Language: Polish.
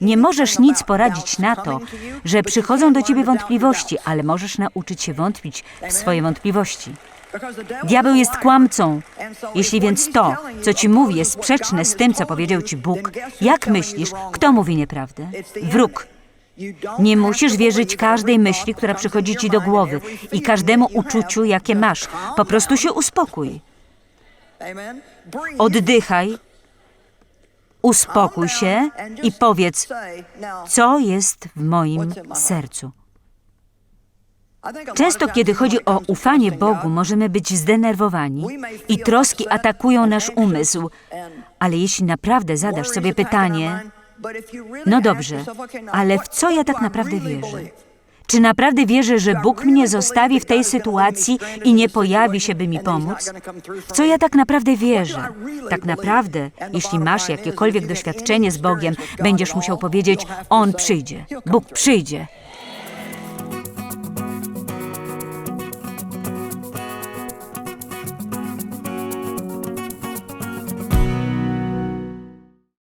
Nie możesz nic poradzić na to, że przychodzą do ciebie wątpliwości, ale możesz nauczyć się wątpić w swoje wątpliwości. Diabeł jest kłamcą. Jeśli więc to, co ci mówi, jest sprzeczne z tym, co powiedział ci Bóg, jak myślisz, kto mówi nieprawdę? Wróg. Nie musisz wierzyć każdej myśli, która przychodzi ci do głowy i każdemu uczuciu, jakie masz. Po prostu się uspokój. Oddychaj, uspokój się i powiedz, co jest w moim sercu. Często, kiedy chodzi o ufanie Bogu, możemy być zdenerwowani i troski atakują nasz umysł, ale jeśli naprawdę zadasz sobie pytanie, no dobrze, ale w co ja tak naprawdę wierzę? Czy naprawdę wierzę, że Bóg mnie zostawi w tej sytuacji i nie pojawi się, by mi pomóc? W co ja tak naprawdę wierzę? Tak naprawdę, jeśli masz jakiekolwiek doświadczenie z Bogiem, będziesz musiał powiedzieć: On przyjdzie, Bóg przyjdzie.